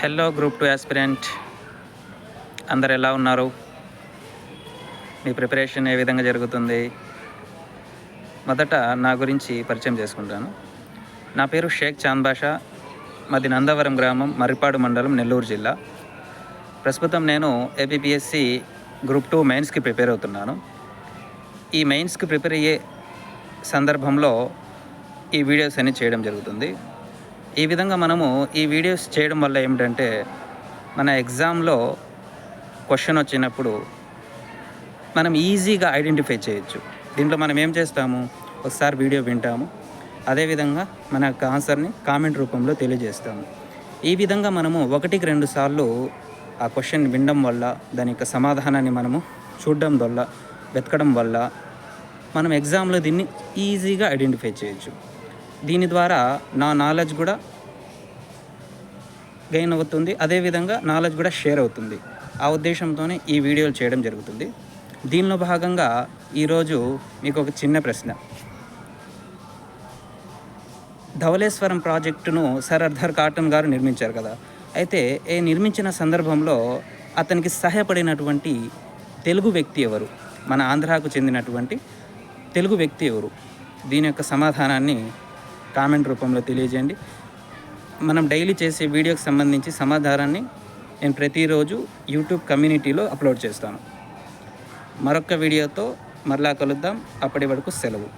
Hello group two aspirant అందరు ఎలా ఉన్నారు? మీ ప్రిపరేషన్ ఏ విధంగా జరుగుతుంది? మొదట నా గురించి పరిచయం చేసుకుంటాను. నా పేరు షేక్ చాంద్ బాషా మాది నందవరం గ్రామం మర్రిపాడు మండలం నెల్లూరు జిల్లా. ప్రస్తుతం నేను ఏపీపీఎస్సి గ్రూప్ టూ మెయిన్స్కి ప్రిపేర్ అవుతున్నాను. ఈ మెయిన్స్కి ప్రిపేర్ అయ్యే సందర్భంలో ఈ వీడియోస్ అన్ని చేయడం జరుగుతుంది. ఈ విధంగా మనము ఈ వీడియోస్ చేయడం వల్ల ఏమిటంటే మన ఎగ్జామ్లో క్వశ్చన్ వచ్చినప్పుడు మనం ఈజీగా ఐడెంటిఫై చేయొచ్చు. దీంట్లో మనం ఏం చేస్తాము? ఒకసారి వీడియో వింటాము. అదేవిధంగా మన యొక్క ఆన్సర్ని కామెంట్ రూపంలో తెలియజేస్తాము. ఈ విధంగా మనము ఒకటికి రెండు సార్లు ఆ క్వశ్చన్ వినడం వల్ల దాని యొక్క సమాధానాన్ని మనము చూడడం వల్ల వెతకడం వల్ల మనం ఎగ్జామ్లో దీన్ని ఈజీగా ఐడెంటిఫై చేయొచ్చు. దీని ద్వారా నా నాలెడ్జ్ కూడా గెయిన్ అవుతుంది. అదేవిధంగా నాలెడ్జ్ కూడా షేర్ అవుతుంది. ఆ ఉద్దేశంతోనే ఈ వీడియోలు చేయడం జరుగుతుంది. దీనిలో భాగంగా ఈరోజు మీకు ఒక చిన్న ప్రశ్న. ధవళేశ్వరం ప్రాజెక్టును సర్ అర్ధర్ కాటన్ గారు నిర్మించారు కదా. అయితే ఏ నిర్మించిన సందర్భంలో అతనికి సహాయపడినటువంటి తెలుగు వ్యక్తి ఎవరు? మన ఆంధ్రాకు చెందినటువంటి తెలుగు వ్యక్తి ఎవరు? దీని యొక్క సమాధానాన్ని కామెంట్ రూపంలో తెలియజేయండి. మనం డైలీ చేసే వీడియోకి సంబంధించి సమాధానాన్ని నేను ప్రతిరోజు యూట్యూబ్ కమ్యూనిటీలో అప్లోడ్ చేస్తాను. మరొక వీడియోతో మరలా కలుద్దాం. అప్పటి వరకు సెలవు.